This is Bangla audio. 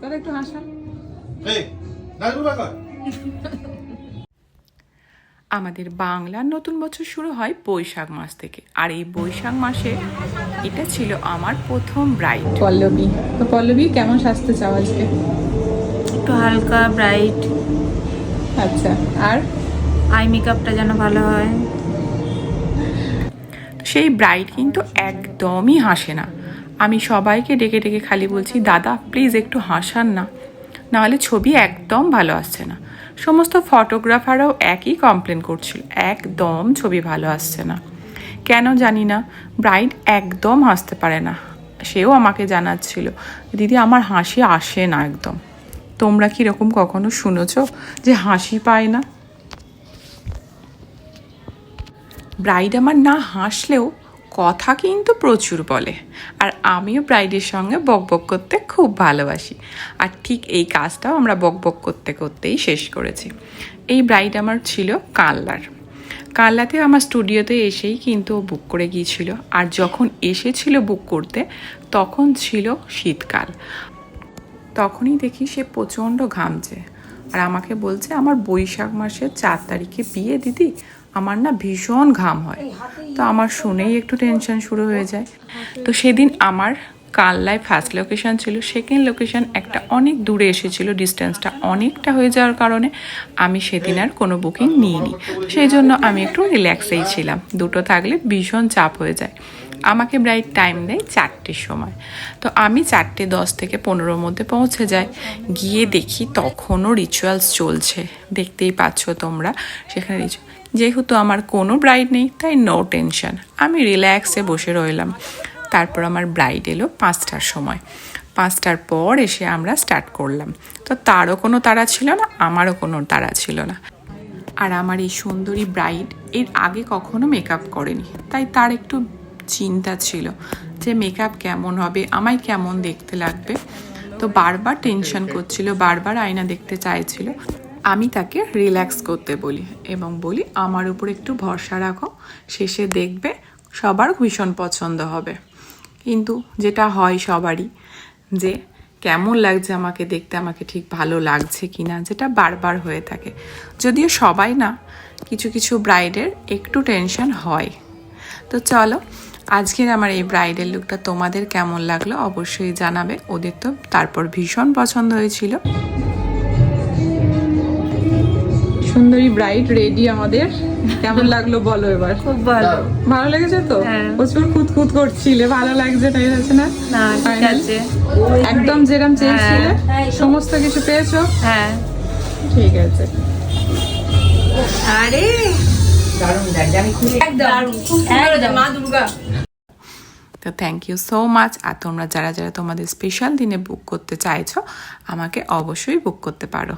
দাদা একটু হাসা। আমাদের বাংলার নতুন বছর শুরু হয় বৈশাখ মাস থেকে। আর এই বৈশাখ মাসে এটা ছিল আমার প্রথম ব্রাইট। পল্লবী। তো পল্লবী কেমন সাজতে চাও আজকে? একটু হালকা ব্রাইট। আচ্ছা আর? আই মেকআপটা যেন ভালো হয়। সেই ব্রাইড কিন্তু একদমই হাসে না। আমি সবাইকে ডেকে ডেকে খালি বলছি, দাদা প্লিজ একটু হাসান না। নাহলে ছবি একদম ভালো আসছে না। সমস্ত ফটোগ্রাফাররাও একই কমপ্লেন করছিল, একদম ছবি ভালো আসছে না। কেন জানি না ব্রাইড একদম হাসতে পারে না। সেও আমাকে জানাচ্ছিল, দিদি, আমার হাসি আসে না একদম। তোমরা কি রকম কখনো শুনেছ যে হাসি পায় না? ব্রাইড আমার না হাসলেও কথা কিন্তু প্রচুর বলে। আর আমিও ব্রাইডের সঙ্গে বকবক করতে খুব ভালোবাসি। আর ঠিক এই কাজটাও আমরা বকবক করতে করতেই শেষ করেছি। এই ব্রাইড আমার ছিল কাল্লার কাল্লাতে আমার স্টুডিওতে এসেই কিন্তু ও বুক করে গিয়েছিল। আর যখন এসেছিল বুক করতে, তখন ছিল শীতকাল। তখনই দেখি সে প্রচণ্ড ঘামছে। আর আমাকে বলছে আমার বৈশাখ মাসের চার তারিখে বিয়ে দিদি। আমার না ভীষণ ঘাম হয়। তো আমার শুনেই একটু টেনশন শুরু হয়ে যায়। তো সেদিন আমার কাল্লায় ফার্স্ট লোকেশন ছিল সেকেন্ড লোকেশন একটা অনেক দূরে এসেছিল ডিস্টেন্সটা অনেকটা হয়ে যাওয়ার কারণে আমি সেদিন আর কোনো বুকিং নিইনি। সেই জন্য আমি একটু রিল্যাক্সেই ছিলাম। দুটো থাকলে ভীষণ চাপ হয়ে যায়। আমাকে ব্রাইট টাইম দেয় চারটের সময়। তো আমি চারটে দশ থেকে পনেরোর মধ্যে পৌঁছে যাই। গিয়ে দেখি তখনও রিচুয়ালস চলছে। দেখতেই পাচ্ছ তোমরা, সেখানে যেহেতু আমার কোনো ব্রাইড নেই, তাই নো টেনশন আমি রিল্যাক্সে বসে রইলাম। তারপর আমার ব্রাইড এলো পাঁচটার সময়। পাঁচটার পর এসে আমরা স্টার্ট করলাম। তো তারও কোনো তাড়া ছিল না আমারও কোনো তাড়া ছিল না। আর আমার এই সুন্দরী ব্রাইড এর আগে কখনো মেকআপ করেনি। তাই তার একটু চিন্তা ছিল যে মেকআপ কেমন হবে আমায় কেমন দেখতে লাগবে। তো বারবার টেনশন করছিল বারবার আয়না দেখতে চাইছিল। আমি তাকে রিল্যাক্স করতে বলি এবং বলি আমার উপর একটু ভরসা রাখো শেষে দেখবে সবার ভীষণ পছন্দ হবে। কিন্তু যেটা হয় সবারই যে কেমন লাগছে আমাকে দেখতে, আমাকে ঠিক ভালো লাগছে কি না যেটা বারবার হয়ে থাকে। যদিও সবাই না, কিছু কিছু ব্রাইডের একটু টেনশন হয়। তো চলো, আজকের আমার এই ব্রাইডের লুকটা তোমাদের কেমন লাগল অবশ্যই জানাবে। ওদের তো তারপর ভীষণ পছন্দ হয়েছিল। সুন্দরী ব্রাইট রেডি আমাদের। কেমন লাগল বলো এবার? খুব ভালো। ভালো লেগেছে তো? হ্যাঁ। প্রচুর খুঁতখুত করছিলে। ভালো লাগছে তাই হচ্ছে না? আছে। একদম যেরকম চেয়েছিলে সমস্ত কিছু পেয়েছ? হ্যাঁ। ঠিক আছে। আরে! তো থ্যাংক ইউ সো মাচ আর তোমরা যারা যারা তোমাদের স্পেশাল দিনে বুক করতে চাইছো আমাকে অবশ্যই বুক করতে পারো।